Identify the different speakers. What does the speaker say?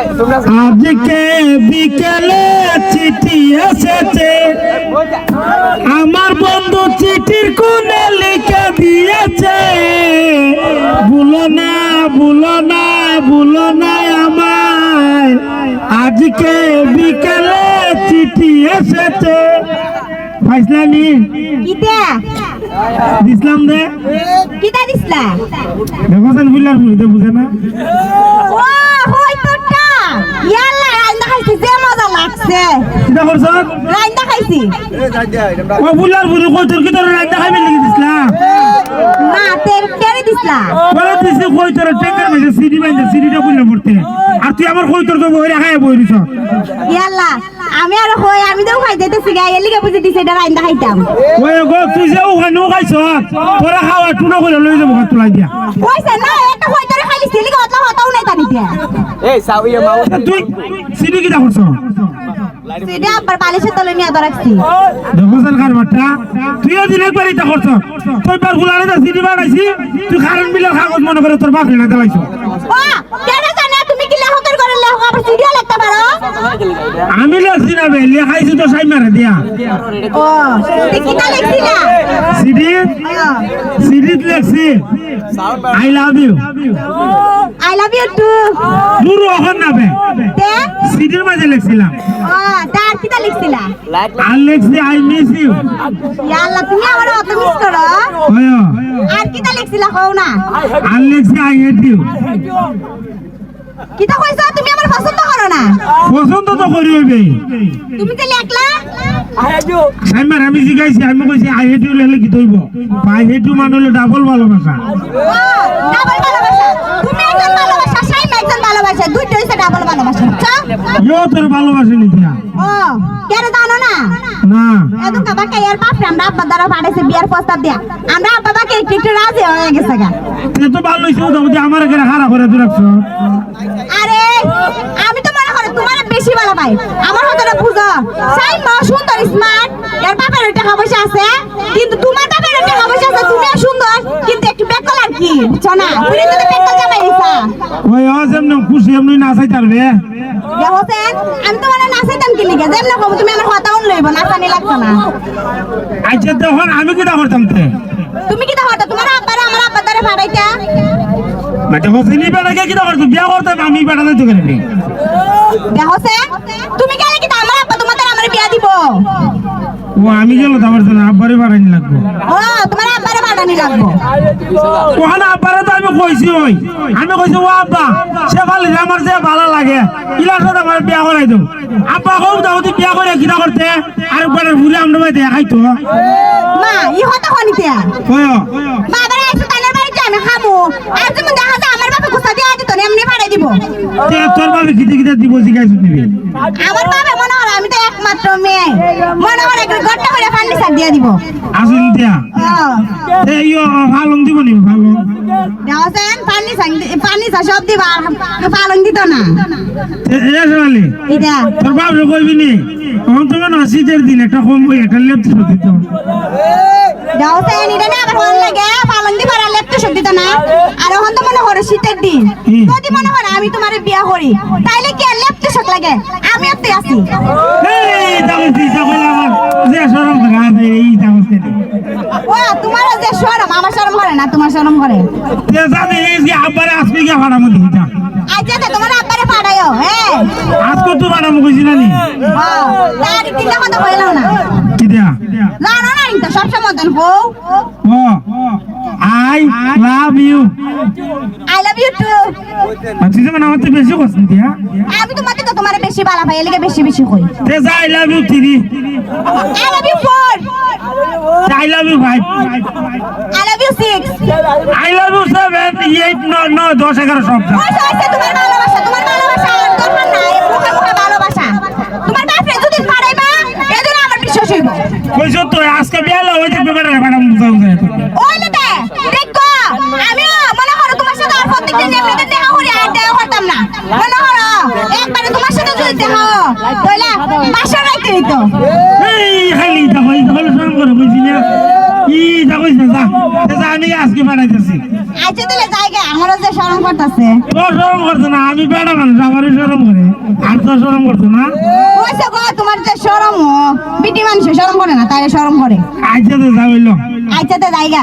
Speaker 1: আজকে বিকেলে চিঠি এসেছে। আমার বন্ধু চিঠির কোনে লিখে দিয়েছে। ভুলো না ভুলো না ভুলো না আমায়। আজকে বিকেলে চিঠি এসেছে। ফাইসলানি
Speaker 2: কিতা?
Speaker 1: দিসলাম দে
Speaker 2: কিতা দিছলা
Speaker 1: দেখছেন বুঝতে বুঝে না
Speaker 2: ও হই তোরটা ইয়াল্লা রাইন্দা খাইছি যে মজা লাগছে
Speaker 1: কিটা করছ?
Speaker 2: রাইন্দা খাইছি।
Speaker 1: ও বুঝলার বুঝে কই তোর কি তোর রান্না খাইবে লিখে দিসলাম
Speaker 2: না? তের তেরে দিছলা
Speaker 1: বলে দিছি কই তোর ট্যাঙ্কার মেঝে সিডি বাইন্দে সিডিটা বুঝলে পড়তে আর তুই আমার কই তোর তো বইরা খায় বই দিছ?
Speaker 2: ইয়াল্লা আমি আর হই আমি তো খাই যাইতেছি গা এলিগে বুঝে দিছে এটা রাইন্দা খাইতাম।
Speaker 1: ওই গো তুই যে ওখানে খাইছ তোরা খাওয়া টুনা করে লই যাব হাত তোলা দিয়া।
Speaker 2: কইছে না এটা হই তোরে খাইলি সিলিগে অতলা হতাও নাই তানিতে
Speaker 3: এই সাউইয়া মাউ
Speaker 1: তুই সিডি কিটা করছ?
Speaker 2: সেটা আবার বালিশের তলে নিয়ে আদর রাখছি।
Speaker 1: দেখছেন কারবারটা তুইও দিন একবার এটা করছ। তুই বার গুলারে দা সিডি বাগাইছি তুই কারণ বিলের কাগজ মনে করে তোর বাপ না দেলাইছ
Speaker 2: ও কেন জানে? তুমি কি লেখকের করে লেখক? আবার সিরিয়াল লিখতে পারো?
Speaker 1: আমি লেখছি না বে লেখাইছি তো সাই মারে দিয়া।
Speaker 2: ও তুই
Speaker 1: সিডি
Speaker 2: হ্যাঁ।
Speaker 1: CD লেখছি। I love you
Speaker 2: I love you too
Speaker 1: দূর ওখান না বে
Speaker 2: তে
Speaker 1: সিডির মাঝে লেখছিলাম।
Speaker 2: ও তার কিতা লিখছিলা?
Speaker 1: আর লেখছি আই মিস ইউ
Speaker 2: ইয়াল্লা তুমি আমার অত মিস করো।
Speaker 1: ওয়
Speaker 2: আর কিতা লিখছিলা কও না।
Speaker 1: আর লেখছি আই হেট ইউ
Speaker 2: কিতা কইছো? তুমি আমার পছন্দ করো না।
Speaker 1: পছন্দ তো করি হইবে
Speaker 2: তুমি যে লেখলা
Speaker 1: সাইমার আমি শিখাইছি আমি কইছি আই হেট ইউ লেখলে কি তৈব আই হেট ইউ মানে ডাবল ভালোবাসা। ইও তোর ভালোবাসি নিতিয়া
Speaker 2: ও কেন জানো না?
Speaker 1: না।
Speaker 2: কাইয়ার বাপরে আমরা আব্বা দ্বারা পাঠাইছে বিয়ার প্রস্তাব দিয়া। আমরা আব্বা বাকে একটু একটু রাজি হয়ে গেছে গা।
Speaker 1: তে তো ভালো হইছে তো বুঝি আমার এখানে খারাপ করে রাখছ।
Speaker 2: আরে আমি তো মনে করি তোমার বেশি ভালো পাই আমার হতটা বুঝো। সাইমা সুন্দর স্মার্ট এর বাপের টাকা পয়সা আছে। কিন্তু তোমার বাপের টাকা পয়সা আছে তুমিও সুন্দর। কিন্তু একটু বেকল আর কি বুঝছ না? তুমি তো বেকল জামাই দিছা
Speaker 1: ওই ও যেমন খুশি এমনি নাচাই পারবে?
Speaker 2: দেখছেন আমি নাচাইতাম কি যেমন কব তুমি আমার কথা উন লইব নাচানি লাগতো না।
Speaker 1: আচ্ছা তখন আমি কিটা করতাম তে?
Speaker 2: তুমি কি হঠাৎ তোমার আব্বারে আমার আব্বার দ্বারা পাঠাইতা
Speaker 1: মানে হোসেনি বেটাকে কিটা করতাম? বিয়া করতাম আমি বেটা পারিনি
Speaker 2: দেখছেন তুমি গেলে কি আমার আব্বা তোমাদের আমার বিয়া দিব।
Speaker 1: ও আমি গেল তো আমার জন্য আব্বারে বাড়ানি লাগবো।
Speaker 2: ও তোমার আব্বারে পাঠানি লাগবো।
Speaker 1: ওখানে আব্বারে তো আমি কইছি ওই। আমি কইছি ও আব্বা সে খালি আমার যে ভালো লাগে ইলার সাথে আমার বিয়া করাই দাও আব্বা কৌ দাও তুই বিয়া করে কিনা করতে। আর একবার ঘুরে আমরা ভাই দেখাই তো।
Speaker 2: মা ই হতা হনিতে
Speaker 1: কয়?
Speaker 2: বাবারে তানের খামু। আর তুমি দেখা যায় আমার দিয়ে এমনি পাঠাই দিব।
Speaker 1: তোর ভাবে খিদে খিদে দিব জিগাইছ দিবি
Speaker 2: আমার বাবা মনে হয় আমি তো একমাত্র মেয়ে। মনে একটা গট্টা করে ফার্নিচার দিয়ে দিব।
Speaker 1: আসল দিয়া। ইয়ো ভালং দিব নি ভালং
Speaker 2: দেখছেন ফার্নিচার ফার্নিচার সব দিবা পালং দিত না।
Speaker 1: এ সোনালি
Speaker 2: এটা।
Speaker 1: তোর বাপ কইবি নি? তখন তো হয় শীতের দিন একটা কম একটা লেপ দিত।
Speaker 2: দেখছেন এটা না? আবার লাগে। পালং আর লেপতে সব দিত না আর তো মনে হয় শীতের দিন। যদি মনে হয় আমি তোমার বিয়া করি তাইলে কি লেপতে শোক লাগে? আমি আছি।
Speaker 1: এই আমার যে এই
Speaker 2: ও তোমার যে শরম আমার শরম করে না তোমার শরম করে
Speaker 1: তে জানি এই যে আব্বারে আসবি কি মধ্যে দিতা
Speaker 2: আজ যেতে তোমার আব্বারে পাঠাইও হ্যাঁ
Speaker 1: আজকে তো ভাড়া মুখ কইছি নি
Speaker 2: হ্যাঁ, তার তিনটা কথা কইলাম না
Speaker 1: কি দিয়া।
Speaker 2: জানো না তো সবসময় দেন হো
Speaker 1: ও I love you.
Speaker 2: I love you too.
Speaker 1: বেশি দিয়া
Speaker 2: আমি তোমাকে তো তোমার বেশি ভালো পাই এলিগে বেশি বেশি কই।
Speaker 1: তে I love you three.
Speaker 2: I love you four.
Speaker 1: I love you five.
Speaker 2: I love you six.
Speaker 1: I love you seven eight নয় নয় দশ এগারো সব। যা।
Speaker 2: হইছে হইছে তোমার ভালোবাসা তোমার ভালোবাসা আর দরকার নাই মুখে মুখে ভালোবাসা তোমার বাপরে যদি পারাইবা এজন্য আমার বিশ্বাস হইব
Speaker 1: কইছ তো আজকে বিয়া হলো ওই দেখবে বেটা বেটা বুঝা বুঝা
Speaker 2: ওইলে দে দেখো আমিও মনে করো তোমার সাথে আর প্রত্যেকদিন এমনিতে দেখা করি আর দেখা করতাম না মনে করো একবারে তোমার সাথে যদি দেখা
Speaker 1: এই খালি তা করে না। যা যা। আমি আজকে
Speaker 2: আচ্ছা তাহলে জায়গা আমারও যে শরম করতেছে।
Speaker 1: তোর শরম করছে না আমি বেড়া মানুষ আমারই শরম করে। আর তোর শরম করছে না।
Speaker 2: কইছে গো তোমার যে শরম বিটি মানুষের শরম করে না তাই শরম করে।
Speaker 1: আচ্ছা তো যা হইল।
Speaker 2: আচ্ছা তো জায়গা